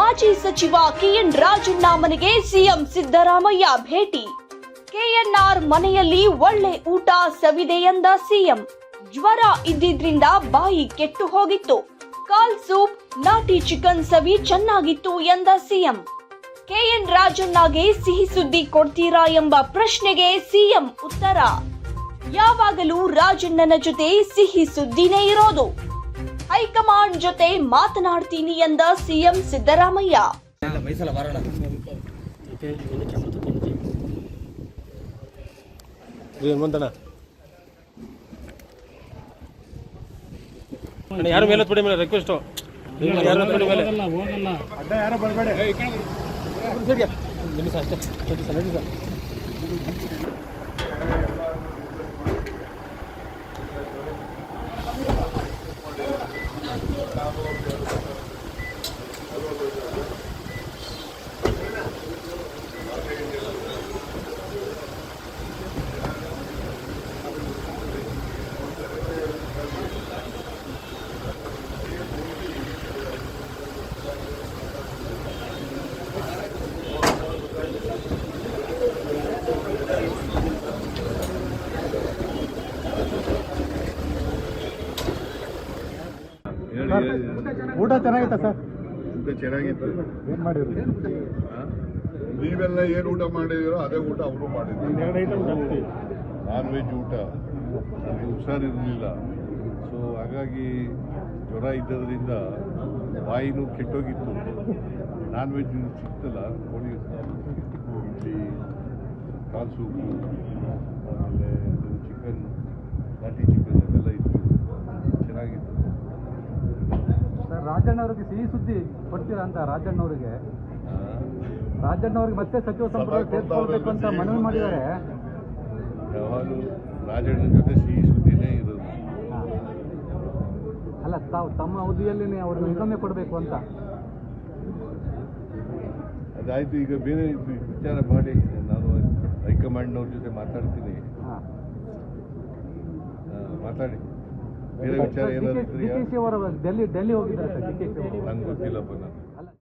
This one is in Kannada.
ಮಾಜಿ ಸಚಿವ ಕೆಎನ್ ರಾಜಣ್ಣ ಮನೆಗೆ ಸಿಎಂ ಸಿದ್ದರಾಮಯ್ಯ ಭೇಟಿ. ಕೆಎನ್ಆರ್ ಮನೆಯಲ್ಲಿ ಒಳ್ಳೆ ಊಟ ಸವಿದೆ ಎಂದ ಸಿಎಂ. ಜ್ವರ ಇದ್ದಿದ್ರಿಂದ ಬಾಯಿ ಕೆಟ್ಟು ಹೋಗಿತ್ತು. ಕಾಲ್ ಸೂಪ್, ನಾಟಿ ಚಿಕನ್ ಸವಿ ಚೆನ್ನಾಗಿತ್ತು ಎಂದ ಸಿಎಂ. ಕೆಎನ್ ರಾಜಣ್ಣಗೆ ಸಿಹಿ ಸುದ್ದಿ ಕೊಡ್ತೀರಾ ಎಂಬ ಪ್ರಶ್ನೆಗೆ ಸಿಎಂ ಉತ್ತರ. ಯಾವಾಗಲೂ ರಾಜಣ್ಣನ ಜೊತೆ ಸಿಹಿ ಸುದ್ದಿನೇ ಇರೋದು. ಹೈಕಮಾಂಡ್ ಜೊತೆ ಮಾತನಾಡ್ತೀನಿ ಎಂದ ಸಿಎಂ ಸಿದ್ದರಾಮಯ್ಯ. ಯಾರು ಮೇಲೆ ಬಿಡಿ ಮೇಲೆ ರಿಕ್ವೆಸ್ಟು ನಿಮಿಷ ಅಷ್ಟೇ ನಿಮಿಷ ಊಟ ಚೆನ್ನಾಗಿತ್ತ ಸರ್? ಊಟ ಚೆನ್ನಾಗಿತ್ತು. ಏನ್ ಮಾಡಿದ್ರು? ನೀವೆಲ್ಲ ಏನು ಊಟ ಮಾಡಿದಿರೋ ಅದೇ ಊಟ ಅವರು ಮಾಡಿದ್ರು. ನಾನ್ ವೆಜ್ ಊಟ. ನನಗೆ ಹುಷಾರಿರಲಿಲ್ಲ. ಸೊ ಹಾಗಾಗಿ ಜ್ವರ ಇದ್ದದ್ರಿಂದ ವಾಯಿನೂ ಕೆಟ್ಟೋಗಿತ್ತು. ನಾನ್ ವೆಜ್ ಸಿಕ್ತಲ್ಲ ಕೋಳಿ ಇಡ್ಲಿ ಕಾಲ್ ಸೂಪು ಆಮೇಲೆ ಚಿಕನ್ ನಾಟಿ ಚಿಕನ್ ಅದೆಲ್ಲ ಇತ್ತು ಚೆನ್ನಾಗಿತ್ತು ಸರ್ ರಾಜಣ್ಣ ಸಿಹಿ ಸುದ್ದಿ ಕೊಡ್ತೀರಾ ಅಂತ ರಾಜಣ್ಣ ಅವರಿಗೆ ಆ? ರಾಜಣ್ಣ ಅವರಿಗೆ ಮತ್ತೆ ಸಚಿವ ಸಂಪುಟ ಸೇರ್ಕೊಳ್ಬೇಕು ಅಂತ ಮನವಿ ಮಾಡಿದ್ದಾರೆ. ಯಾವಾಗಲೂ ರಾಜಣ್ಣನ ಜೊತೆ ಸಿಹಿ ಸುದ್ದಿನೇ ಇರೋದು ಅಲ್ಲ ತಾವು ತಮ್ಮ ಅವಧಿಯಲ್ಲಿ ಅವ್ರಿಗೆ ಇನ್ನೊಮ್ಮೆ ಕೊಡಬೇಕು ಅಂತ. ಅದಾಯ್ತು ಈಗ ಬೇರೆ ವಿಚಾರ ಮಾಡಿ. ನಾನು ಹೈಕಮಾಂಡ್ನವ್ರ ಜೊತೆ ಮಾತಾಡ್ತೀನಿ. ಮಾತಾಡಿ. ಬೇರೆ ವಿಚಾರ ಏನಾದ್ರು ಡೆಲ್ಲಿ ಡೆಲ್ಲಿ ಹೋಗಿದ್ದಾರೆ ಸರ್ ಡಿ ಕೆ ನಂಗೆ ಗೊತ್ತಿಲ್ಲಪ್ಪ ನಾನು.